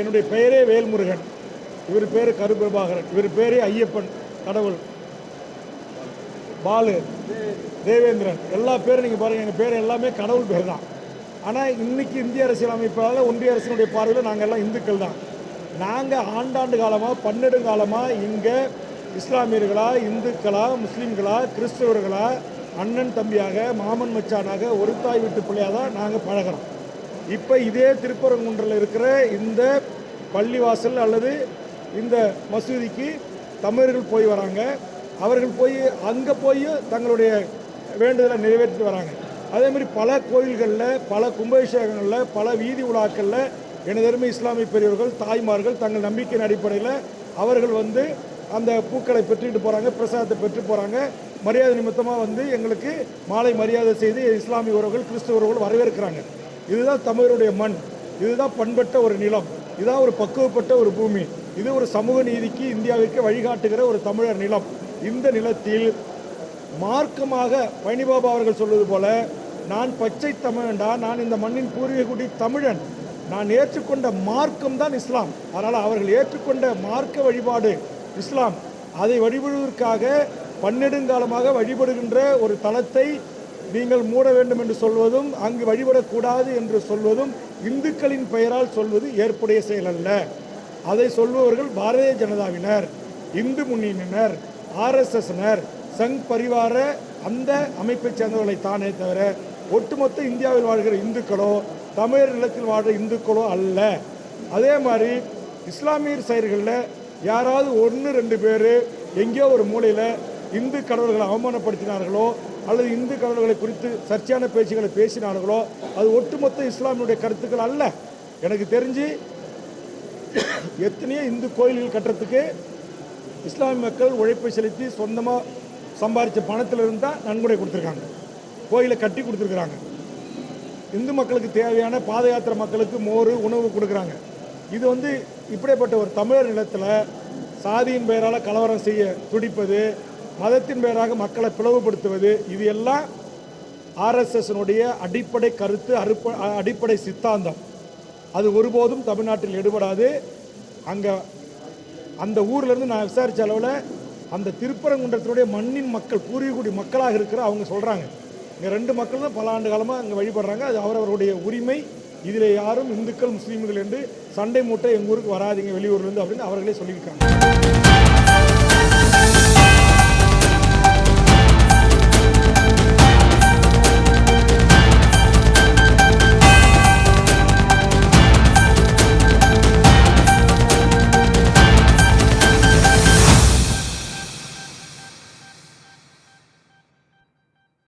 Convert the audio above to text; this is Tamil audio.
என்னுடைய பெயரே வேல்முருகன். இவர் பேர் கருபிரபாகரன் இவர் பேரே ஐயப்பன் கடவுள். பாலு. தேவேந்திரன். எல்லா பேரும் நீங்கள் பாருங்கள் எங்கள் பேர் எல்லாமே கடவுள் பேர் தான். ஆனால் இன்றைக்கி இந்திய அரசியலமைப்பால் ஒன்றிய அரசினுடைய பார்வையில் நாங்கள் எல்லாம் இந்துக்கள் தான். நாங்கள் ஆண்டாண்டு காலமாக பன்னெடுங்காலமாக இங்கே இஸ்லாமியர்களா இந்துக்களா முஸ்லீம்களா கிறிஸ்தவர்களா அண்ணன் தம்பியாக மாமன் மச்சானாக ஒரு தாய் வீட்டு பிள்ளையாக தான் நாங்கள் பழகிறோம். இப்போ இதே திருப்பரங்குன்றில் இருக்கிற இந்த பள்ளிவாசல் அல்லது இந்த மசூதிக்கு தமிழர்கள் போய் வராங்க. அவர்கள் போய் அங்கே போய் தங்களுடைய வேண்டுதலை நிறைவேற்றிட்டு வராங்க. அதே மாதிரி பல கோயில்களில் பல கும்பாபிஷேகங்களில் பல வீதி உலாக்களில் எனதருமை இஸ்லாமிய பெரியவர்கள் தாய்மார்கள் தங்கள் நம்பிக்கையின் அடிப்படையில் அவர்கள் வந்து அந்த பூக்களை பெற்றுக்கிட்டு போகிறாங்க பிரசாதத்தை பெற்று போகிறாங்க மரியாதை நிமித்தமாக வந்து எங்களுக்கு மாலை மரியாதை செய்து இஸ்லாமிய உறவுகள் கிறிஸ்துவ உறவுகள் வரவேற்கிறாங்க. இதுதான் தமிழருடைய மண். இதுதான் பண்பட்ட ஒரு நிலம். இதுதான் ஒரு பக்குவப்பட்ட ஒரு பூமி. இது ஒரு சமூக நீதிக்கு இந்தியாவிற்கு வழிகாட்டுகிற ஒரு தமிழர் நிலம். இந்த நிலத்தில் மார்க்கமாக பழனிபாபா அவர்கள் சொல்வது போல நான் பச்சை தமிழன்டா நான் இந்த மண்ணின் பூர்வீகுடி தமிழன். நான் ஏற்றுக்கொண்ட மார்க்கம் தான் இஸ்லாம். அதனால் அவர்கள் ஏற்றுக்கொண்ட மார்க்க வழிபாடு இஸ்லாம். அதை வழிபடுவதற்காக பன்னெடுங்காலமாக வழிபடுகின்ற ஒரு தளத்தை நீங்கள் மூட வேண்டும் என்று சொல்வதும் அங்கு வழிபடக்கூடாது என்று சொல்வதும் இந்துக்களின் பெயரால் சொல்வது ஏற்புடைய செயல் அல்ல. அதை சொல்பவர்கள் பாரதிய ஜனதாவினர் இந்து முன்னணியினர் ஆர்எஸ்எஸ்னர் சங் பரிவார அந்த அமைப்பைச் சேர்ந்தவர்களை தானே தவிர ஒட்டுமொத்த இந்தியாவில் வாழ்கிற இந்துக்களோ தமிழர் நிலத்தில் வாழ்கிற இந்துக்களோ அல்ல. அதே மாதிரி இஸ்லாமியர் செயல்களில் யாராவது ஒன்று ரெண்டு பேர் எங்கேயோ ஒரு மூலையில் இந்து கடவுள்களை அவமானப்படுத்தினார்களோ அல்லது இந்து கடவுள்களை குறித்து சர்ச்சையான பேச்சுகளை பேசினார்களோ அது ஒட்டுமொத்த இஸ்லாமியுடைய கருத்துக்கள் அல்ல. எனக்கு தெரிஞ்சு எத்தனையோ இந்து கோயில்கள் கட்டுறதுக்கு இஸ்லாமிய மக்கள் உழைப்பை செலுத்தி சொந்தமாக சம்பாதிச்ச பணத்தில் இருந்தால் நன்கொடை கொடுத்துருக்காங்க. கோயிலை கட்டி கொடுத்துருக்குறாங்க. இந்து மக்களுக்கு தேவையான பாத யாத்திரை மக்களுக்கு மோர் உணவு கொடுக்குறாங்க. இது வந்து இப்படிப்பட்ட ஒரு தமிழர் நிலத்தில் சாதியின் பெயரால் கலவரம் செய்ய துடிப்பது மதத்தின் பெயராக மக்களை பிளவுபடுத்துவது இது எல்லாம் ஆர்எஸ்எஸ்னுடைய அடிப்படை கருத்து அறுப்ப அடிப்படை சித்தாந்தம். அது ஒருபோதும் தமிழ்நாட்டில் எடுபடாது. அங்கே அந்த ஊர்லேருந்து நான் விசாரித்த அளவில் அந்த திருப்பரங்குன்றத்தினுடைய மண்ணின் மக்கள் பூர்வீகுடி மக்களாக இருக்கிற அவங்க சொல்கிறாங்க இங்கே ரெண்டு மக்கள் தான் பல ஆண்டு காலமாக அங்கே வழிபடுறாங்க. அது அவரவருடைய உரிமை. இதில் யாரும் இந்துக்கள் முஸ்லீம்கள் என்று சண்டை மூட்டை எங்கள் ஊருக்கு வராதிங்க வெளியூர்லேருந்து அப்படின்னு அவர்களே சொல்லியிருக்காங்க.